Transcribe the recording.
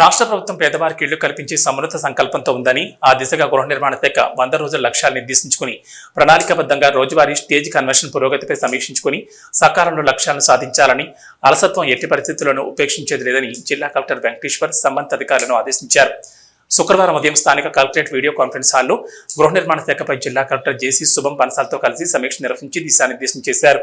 రాష్ట్ర ప్రభుత్వం పేదవారికి ఇళ్ళు కల్పించే సమృద్ధ సంకల్పంతో ఉందని ఆ దిశగా గృహ నిర్మాణ శాఖ వంద రోజుల లక్ష్యాలు నిర్దేశించుకుని ప్రణాళికాబద్ధంగా రోజువారీ స్టేజ్ కన్వర్షన్ పురోగతిపై సమీక్షించుకుని సకాలంలో లక్ష్యాలను సాధించాలని అలసత్వం ఎట్టి పరిస్థితులను ఉపేక్షించేది లేదని జిల్లా కలెక్టర్ వెంకటేశ్వర్ సంబంధిత అధికారులను ఆదేశించారు. శుక్రవారం ఉదయం స్థానిక కలెక్టరేట్ వీడియో కాన్ఫరెన్స్ హాల్లో గృహ నిర్మాణ శాఖపై జిల్లా కలెక్టర్ జేసీ శుభం బన్సాల్తో కలిసి సమీక్ష నిర్వహించి దిశానిర్దేశం చేశారు.